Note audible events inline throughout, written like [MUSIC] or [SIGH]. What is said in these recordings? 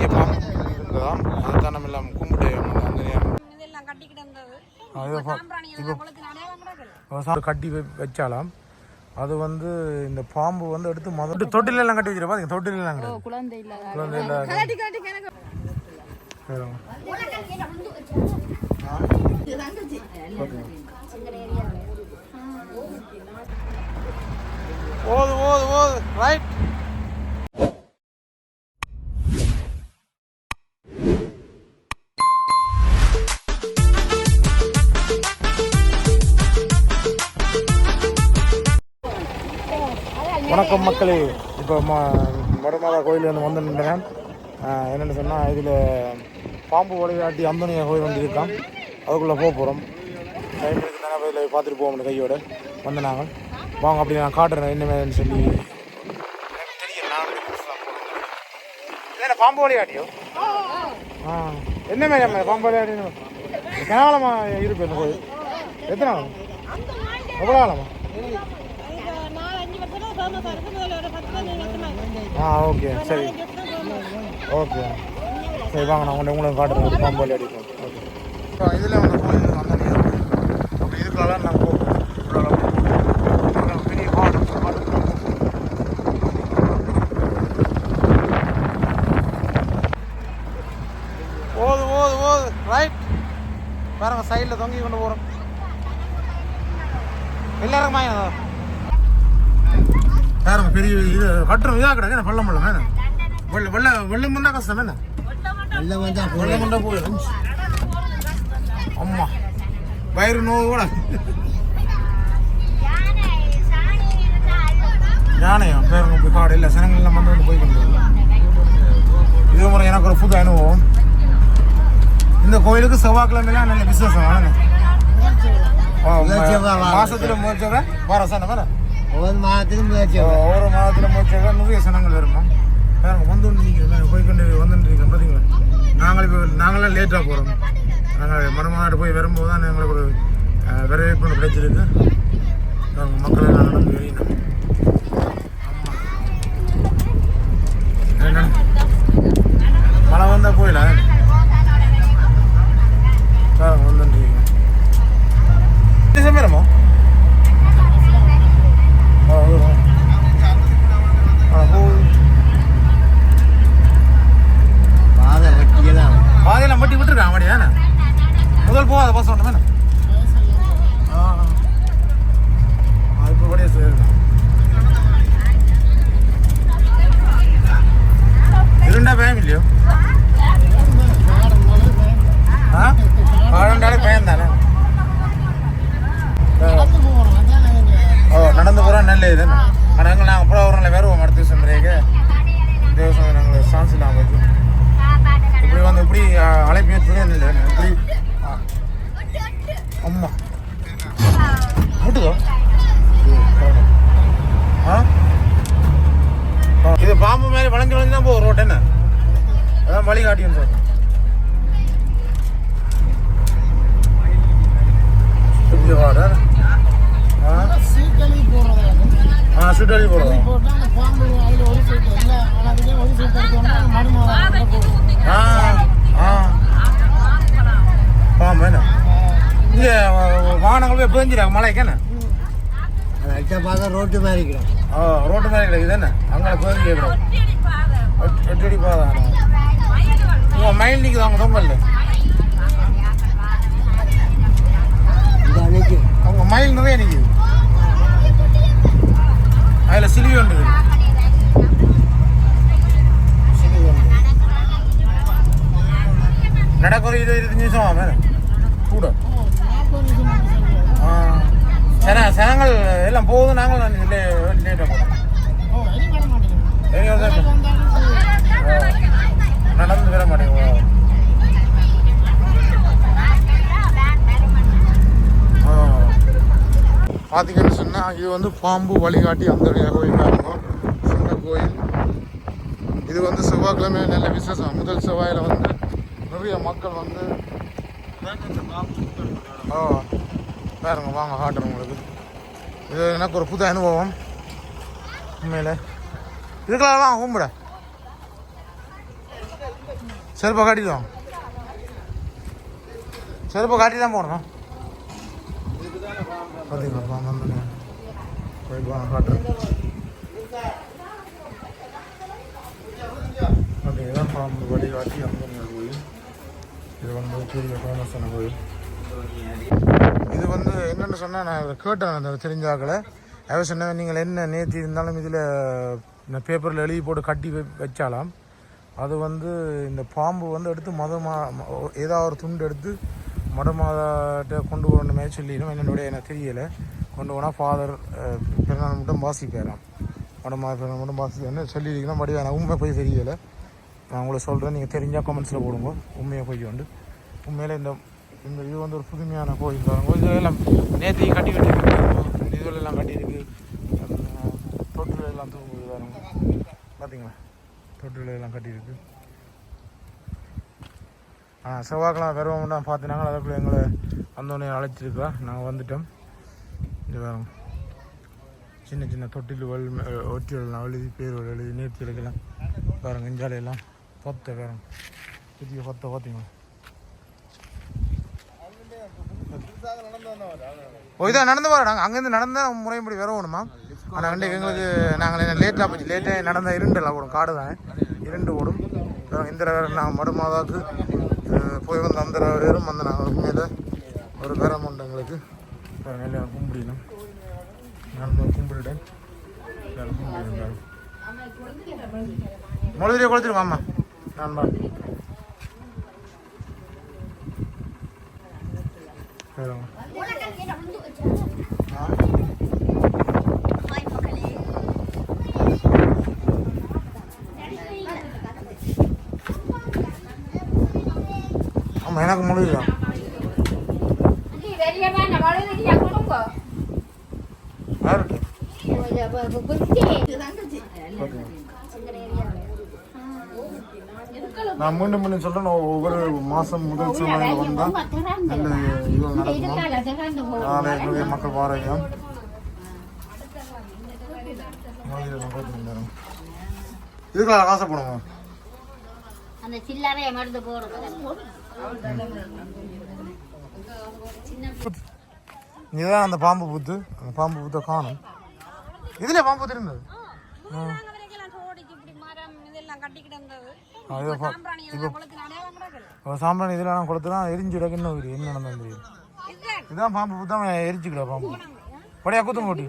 பெரிய பாம்பு இருந்ததாம் அதுதான் நம்ம எல்லாம் கும்பிட்டு ஒரு சாப்பிட்டு கட்டி வை- வச்சாலாம். அது வந்து இந்த பாம்பு வந்து எடுத்து முதல் தொட்டில எல்லாம் கட்டி வச்சிருப்பா பாருங்க தொட்டில எல்லாம் கிடையாது. குழந்தை இல்லாத. குழந்தை. ஓது ஓது ஓது ரைட் வணக்கம் மக்களே. இப்போ ம வடமாதா கோயில் வந்து வந்து நின்றேன் என்னென்னு சொன்னால் இதில் பாம்பு விளையாட்டி அந்தனியா கோயில் வந்து இருக்கான் அதுக்குள்ளே போக போகிறோம் டைம் இருக்கு தானே இதில் பார்த்துட்டு போவோம் கையோட வந்து நாங்கள் வாங்க அப்படி நான் காட்டுறேன் என்னமேன்னு சொல்லி. எனக்கு தெரியும் நான் என்ன பாம்பு விளையாட்டியோ ஆ என்ன மாதிரி அம்மா பாம்பு விளையாடி கேவலமாக இருக்கு இந்த கோயில். எத்தனை நாள்? எவ்வளோ காலமா ஆ ஓகே சரி ஓகே சரி வாங்க நான் உங்களை உங்களுக்கு காட்டுறேன் ஒரு பாம்பு விளையாடி ஓகே இதில் வந்து கோயில் அந்த நீர் அப்படி இதுக்குலாம் நாங்கள் போவோம் உள்ளால போவோம். பெரிய காடு காடு ஓது ஓது ஓது ரைட் பாருங்க சைடில் தொங்கி கொண்டு போகிறோம் எல்லாரும் மாயா பாருங்க பெரிய இது கட்டுறோம் இதாக கிடக்கு பள்ளம் பள்ளம் என்ன? வெள்ள வெள்ள வெள்ளம் வந்தா கஷ்டம் என்ன? எல்லாம் வந்தா வெள்ளம் வந்தா போயிடும் அம்மா வயிறு நோவு கூட. யானையா? பேருங்க போய் காடு இல்லை சனங்கள்லாம் வந்து போய் கொண்டு இது முறை எனக்கு ஒரு புது அனுபவம். இந்த கோயிலுக்கு செவ்வாய்க்கிழமைலாம் நல்ல விசேஷம் ஆனே மாசத்துல முடிச்சவங்க வர சன வர ஒவ்வொரு மாதத்திலும் ஒவ்வொரு மாதத்துல முடிச்சவங்க நிறைய சனங்கள் வருமா பாருங்க வந்து நிற்கிறோம் போய் கொண்டு வந்துட்டு இருக்கோம் பார்த்தீங்களா? நாங்கள் இப்போ நாங்களாம் லேட்டாக போகிறோம் நாங்கள் மடமாநாடு போய் வரும்போது தான் எங்களுக்கு ஒரு வரவேற்பு கிடைச்சிருக்கு. பாருங்க, மக்கள் எல்லாம் நடந்து மழை வந்தால் போயிடல பாருங்க வந்துட்டு இருக்கோம் சமயமோ ஆ ஆ. ஆ போகுது பாதை வெட்டியெல்லாம் பாதையெல்லாம் மட்டி விட்டுருக்கான் அப்படியே என்ன முதல் போகாத பஸ் ஒன்று வேணும் ஆ ஆ இப்போ அப்படியே சொல்லிருக்கான் இருண்டா பயம் இல்லையோ ஆ காடண்டாலே பயம் தானே ஓ நடந்து போகிறோம் நல்ல இது ஆனால் எங்களை நாங்கள் அப்புறம் ஒரு நாள் வருவோம் அடுத்த வருஷம் பிறகு இந்த வருஷம் நாங்கள் சான்ஸ் இல்லாமல் வைக்கும் இப்படி வந்து இப்படி அஹ், அழைப்பு ஏற்றுதே இல்லை இப்படி ஆ. அம்மா முட்டுதோ ஆ ஆ, இது பாம்பு மாதிரி வளைஞ்சு வளைஞ்சு தான் போகும் ரோட் என்ன அதான் வழி காட்டியும் சார் இப்படி வாடா ஆ சீக்கிரம் போடுறதா ஆ சுட்டலி போடுறோம் போட்டா அந்த பாம்பு அதில் ஒரு சீட்டு இல்லை ஆனால் அதுலேயே ஒரு சீட்டு எடுத்தோம்னா மடுமாதான் போகும் ஆ? ஆ பாம்பு என்ன? இங்கே வாகனங்கள் போய் பேஞ்சிடாங்க மலைக்கு என்ன? அது அடிச்சா பார்த்தா ரோட்டு மாதிரி இருக்கிறோம். ஆ ரோட்டு மாதிரி கிடைக்குது. என்ன? அங்கே பேஞ்சு கேட்குறோம். எட்டடி பாதான் உங்கள் மைல் நிற்குது அவங்க தொங்கல்ல. அவங்க மயில் நிறைய நிற்குது அதில் சிலுவை ஒன்று. நடக்க ஒரு இருபது இருபத்தஞ்சு நிமிஷம் ஆகும் மேடம் கூட. ஆ. சன சனங்கள் எல்லாம் போகுது நாங்கள் லேட்டாக போகிறோம் ஓ இனி வர மாட்டேங்குது சரி ஒரு நிமிஷம். ஆ. நடந்து வர மாட்டேங்குவோம் பார்த்தீங்கன்னு சொன்னால் இது வந்து பாம்பு வழிகாட்டி அந்த கோயில் இருக்கும். சின்ன கோயில். இது வந்து செவ்வாய்க்கிழமை நல்ல விசேஷம். முதல் செவ்வாயில் வந்து நிறைய மக்கள் வந்து ஓ பாருங்க வாங்க காட்டுறேன் உங்களுக்கு. இது எனக்கு ஒரு புது அனுபவம். உண்மையில். இதுக்கெல்லாம் வாங்க கும்பிட. செருப்பை காட்டிடுவோம் செருப்பை காட்டி தான் போகணும் பார்த்தீங்களா பாம்பு வந்து போய் வாங்க காட்டுறேன் பார்த்தீங்கன்னா பாம்பு வழி காட்டி அங்கே கோயில் இது வந்து பெரிய ஃபேமஸான கோயில். இது வந்து என்னென்னு சொன்னால் நான் கேட்டேன் அந்த தெரிஞ்சாக்களை அவர் சொன்னேன் நீங்கள் என்ன நேற்று இருந்தாலும் இதில் பேப்பரில் எழுதி போட்டு கட்டி வை வச்சாலாம். அது வந்து இந்த பாம்பு வந்து எடுத்து மத மா ஏதாவது ஒரு துண்டு எடுத்து மத மாதாட்ட கொண்டு போகணுமே சொல்லிடும் என்னுடைய எனக்கு தெரியலை. கொண்டு போனால் ஃபாதர் பிறநாள் மட்டும் வாசிப்பாராம். மத மாத பிறநாள் மட்டும் வாசிப்பேன்னு சொல்லியிருக்கணும் படி எனக்கு உண்மை போய் தெரியலை. நான் உங்களை சொல்கிறேன் நீங்கள் தெரிஞ்சால் கமெண்ட்ஸில் போடுங்க. உண்மையை போய் உண்டு உண்மையில் இந்த இந்த இது வந்து ஒரு புதுமையான கோயில் பாருங்க. இது எல்லாம் நேற்றையும் கட்டி கட்டி இதுவெல்லாம் கட்டியிருக்கு. தொட்டில் எல்லாம் தூங்குது பாருங்க. பார்த்தீங்களா தொட்டில் எல்லாம் கட்டியிருக்கு. ஆ செவ்வாய்க்கிழமை வருவோம் தான் பார்த்தினாங்க அதுக்குள்ளே எங்களை வந்தோடனே அழைச்சிருக்கா. நாங்கள் வந்துட்டோம். இது பாருங்க. சின்ன சின்ன தொட்டில்கள் ஒற்றியெல்லாம் எழுதி பேர் எழுதி நேர்த்தி எழுதலாம் பாருங்க இஞ்சாலையெல்லாம் பொத்தை பாருங்க. புதிய பொத்தை பார்த்தீங்களா ஓ இதான் நடந்து வரோம் நாங்கள் அங்கேருந்து நடந்த முறைப்படி வரணுமா ஆனால் வந்து எங்களுக்கு நாங்கள் என்ன லேட்டாக போச்சு. லேட்டாக நடந்தால் இருண்டெல்லாம் ஓடும். காடு தான். இருண்டு ஓடும். இந்த வேறு நான் மடுமாதாக்கு போய் வந்த அந்த வேறும் வந்து நாங்கள் உண்மையில் ஒரு பேரம் உண்டு எங்களுக்கு. நான் கும்பிடணும். நான் போய் கும்பிடுறேன். எல்லாரும் கும்பிடணும் முழுதிரியை கொடுத்துருவோம் ஆமாம் நான் சரிங்க ஆ ஆமாம் எனக்கு யாருக்கு நான் மீண்டும் மீண்டும் சொல்றேன் ஒவ்வொரு மாசம் முதல் சமையல் வந்தால் நல்ல இது நடக்குமா? நாளை எங்களுடைய மக்கள் பாரதியம் இதுக்கெல்லாம் காசை போடுங்க. அந்த சில்லறையை மருந்து போடுறது இதுதான் அந்த பாம்பு புத்து. அந்த பாம்பு புத்தை காணும். இதுல பாம்பு இருந்தது. சாம்பிராணி இதெல்லாம் கொடுத்துனா எரிஞ்சு கிடக்கு என்ன உயிர் என்ன நடந்தது தெரியும். இதுதான் பாம்பு புத்தா எரிச்சுக்கிட பாம்பு. படையா குத்தம் போட்டி.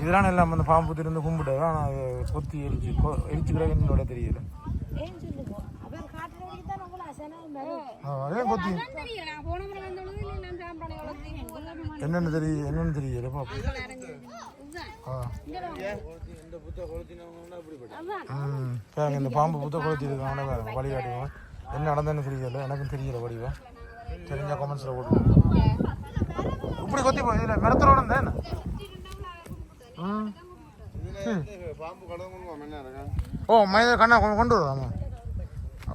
இதெல்லாம் எல்லாம் அந்த பாம்பு புத்து இருந்து கும்பிட்டது? ஆனால் கொத்தி எரிச்சு கொ- எரிச்சு கிடக்கு என்னோட தெரியல ஏன் சொல்லுங்க அவர் காட்டுற வரைக்கும் அதே கொத்தி என்னென்னு தெரியும் என்னென்னு தெரியல பாருங்க இந்த பாம்பு புத்த கொளுத்திருக்காங்க பாருங்க வழிகாட்டுவோம் என்ன நடந்ததுன்னு தெரியல எனக்கும் தெரியல வடிவா தெரிஞ்ச கமெண்ட்ஸில் போட்டு இப்படி கொத்தி போய் இதில் மிடத்தோட இருந்தா என்ன? ம். சரி. ஓ மைத கண்ணா கொண்டு கொண்டு வருவாமா?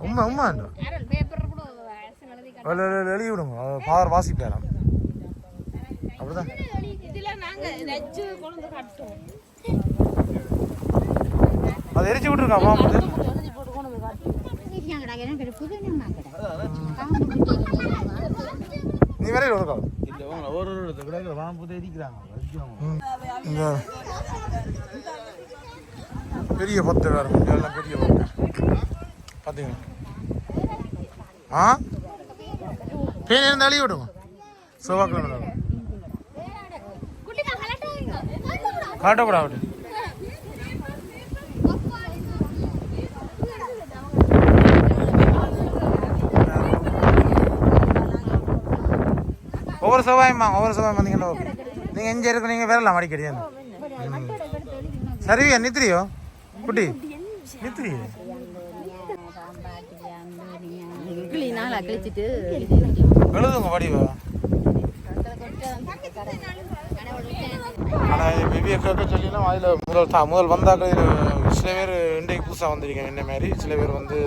உண்மை உண்மை அந்த எழுதி விடுங்க. ஃபாதர் வாசிப்பாராம் அப்படிதான். அது எரிச்சு விட்டுருக்கா நீ வேற இருக்கா ஒரு ஒரு பெரிய பத்து வேறு எல்லாம் பெரிய பத்து. பார்த்தீங்களா ஆ? பேன் இருந்து அழிய விடுங்க. செவ்வாய்க்கிழமை காட்டக்கூடாது ஒவ்வொரு செவ்வாயம்மா ஒவ்வொரு செவ்வாய் வந்தீங்கன்னா நீங்கள் எங்கே இருக்கிறீங்க வரலாம் அடிக்கடி. ம். நித்திரியோ? குட்டி நித்திரி நாளா கழிச்சிட்டு எழுதுங்க வடிவா ஆனால் பெபியை கேட்க சொல்லினா அதில் முதல் தான் முதல் வந்தாக்க சில பேர் இன்றைக்கு புதுசாக வந்திருக்காங்க என்ன மாதிரி? சில பேர் வந்து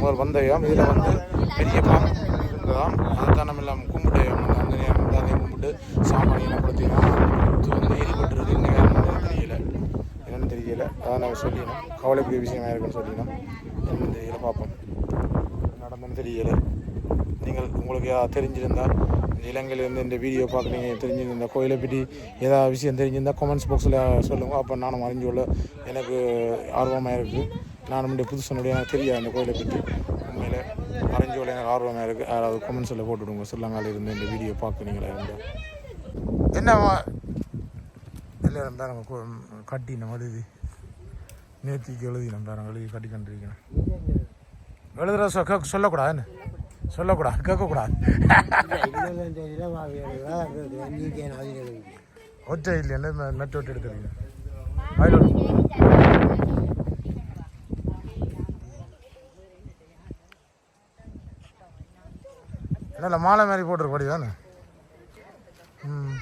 முதல் வந்தவையாம் இதில் வந்து பெரிய பாம்பு இருந்ததாம். அதுதான் நம்ம எல்லாம் கும்பிட்டு அந்த வந்து அதையும் கும்பிட்டு சாமானியெல்லாம் கொடுத்தீங்கன்னா வந்து எரிபட்டு இருக்கு என்ன தெரியல. என்னன்னு தெரியல. அதான் நாங்கள் சொல்லினோம். கவலைக்குரிய விஷயமா இருக்குன்னு சொல்லினோம். என்ன தெரியல பார்ப்போம். நடந்ததுன்னு தெரியல. நீங்கள் உங்களுக்கு ஏதாவது இலங்கையிலேருந்து இந்த வீடியோ பார்க்குறீங்க தெரிஞ்சிருந்த கோயிலை பற்றி ஏதாவது விஷயம் தெரிஞ்சிருந்தால் கமெண்ட்ஸ் பாக்ஸில் சொல்லுங்கள் அப்போ நானும் அறிஞ்சு கொள்ள எனக்கு ஆர்வமாக இருக்குது நான் முன்னாடி புதுசனுடைய எனக்கு தெரியாது அந்த கோயிலை பற்றி. உண்மையில் அறிஞ்சு கொள்ள எனக்கு ஆர்வமாக இருக்குது யாராவது கமெண்ட்ஸில் போட்டுவிடுங்க. ஸ்ரீலங்காவில் இருந்து இந்த வீடியோ பார்க்குறீங்களா இருந்து என்ன இல்லை நம்ம நம்ம கட்டி கட்டின எழுதி நேத்திக்கு எழுதினோம் நம்ம எழுதி கட்டி கண்டிருக்கேன் எழுதுற சொ என்ன? சொல்லக்கூடாது கேட்கக்கூடாது. ஒற்றை இல்லையா? நட்டு ஒட்டு எடுத்துருக்கீங்க அதில் இல்லை மாலை மாதிரி போட்டிருக்கபடி தானே ம்.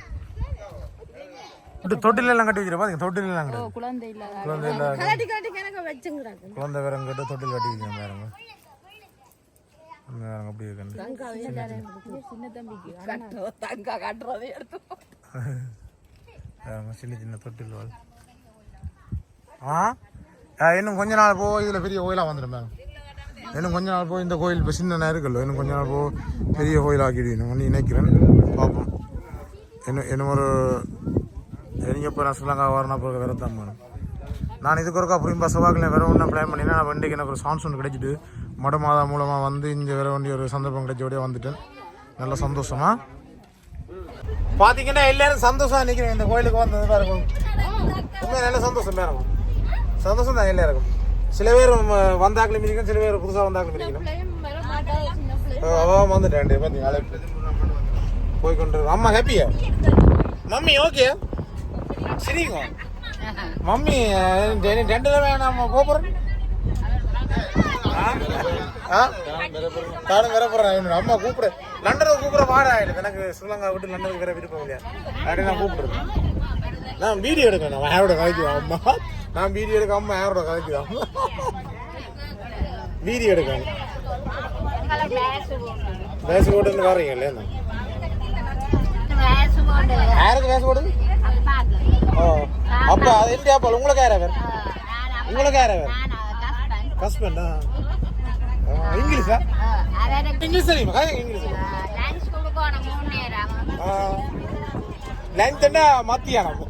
தொட்டில எல்லாம் கட்டி வைக்கிற பாருங்க தொட்டில எல்லாம் கட்டி குழந்தை இல்லை குழந்தை வேற கிட்ட தொட்டில் கட்டி வைக்கிறேன் பாருங்க. அப்படி சின்ன தம்பிக்கு. தங்கா கட்டுறதை எடுத்து [LAUGHS] பாருங்க சின்ன சின்ன தொட்டில் வாழ். ஆ? ஆ, இன்னும் கொஞ்ச நாள் போ இதில் பெரிய கோயிலாக வந்துடும் மேம். இன்னும் கொஞ்ச நாள் போ இந்த கோயில் இப்போ சின்ன இருக்குல்ல இன்னும் கொஞ்ச நாள் போ பெரிய கோயில் ஆக்கிடுவீங்க நினைக்கிறேன் பார்ப்போம் இன்னும் இன்னும் ஒரு எனக்கு இப்போ நான் ஸ்ரீலங்கா வரணும் அப்புறம் வேறு தான் வேணும் நான் இதுக்கு ஒருக்கா அப்புறம் இப்போ செவ்வாய்க்கிழமை வேறு ஒன்றும் பிளான் பண்ணினா நான் வண்டிக்கு எனக்கு ஒரு சான்ஸ் ஒன்று கிடைச்சிட்டு மட மாதா மூலமாக வந்து இங்கே வர வேண்டிய ஒரு சந்தர்ப்பம் கிடைச்சோடய வந்துட்டேன். நல்ல சந்தோஷமா. பார்த்தீங்கன்னா எல்லாரும் சந்தோஷமாக நிற்கிறேன் இந்த கோயிலுக்கு வந்தது இருக்கும் உண்மையாக நல்ல சந்தோஷம் இருக்கும் சந்தோஷம் தான் எல்லாருக்கும். சில பேர் வந்தாக்களும் இருக்கணும் சில பேர் புதுசாக வந்தாக்களும் இருக்கணும் அவன் வந்துட்டேன் பார்த்தீங்க போய் கொண்டு அம்மா ஹாப்பியா மம்மி ஓகே சரிங்க. மம்மி அஹ், ரெண்டு தடவை வேணாம் கோபுரம்? தானும் வர போறேன் அம்மா கூப்பிடு லண்டனுக்கு கூப்பிட வாடா எனக்கு எனக்கு ஸ்ரீலங்கா விட்டு லண்டனுக்கு வேற விருப்பம் இல்லையா அப்படி நான் கூப்பிடுறேன் நான் வீடியோ எடுக்கணும் நான் யாரோட கதைக்குதான் அம்மா நான் வீடியோ எடுக்க அம்மா யாரோட கதைக்குதான் வீடியோ எடுக்கணும் பேச போட்டு வர்றீங்க இல்லையா யாருக்கு பேச போடுது ஓ அப்போ அது எந்த அப்பா உங்களுக்கு யாரா பேர் உங்களுக்கு யாரா பேர் ஹஸ்பண்டா இங்கிலீஷா? இங்கிலீஷ் தெரியுமா? இங்கிலீஷ் லஞ்ச் என்ன? மத்தியானம்.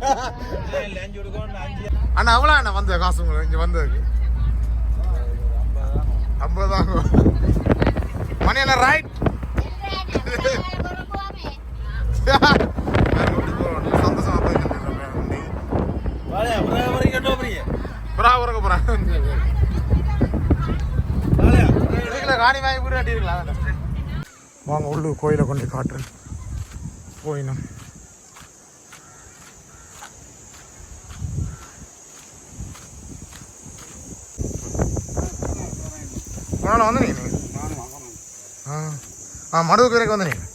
அண்ணா அவ்வளோ அண்ணா வந்த காசு உங்களுக்கு? இங்கே வந்ததுக்கு? ஐம்பது தாங்க மணி என்ன ரைட் சந்தோஷமா போயிட்டு இருக்கேன் வாழையா, அப்புறம் வரைக்கும் கட்ட போறீங்க? புறா உறக்க போறேன் வாழையா, இதுக்குள்ள ராணி வாங்கி கூட கட்டிருக்கலாம் வாங்க உள்ளு கோயிலை கொண்டு காட்டுறேன். போயினும். வந்து நீங்கள் ஆ. ஆ மடுவுக்கு வரைக்கும் வந்து நீங்கள்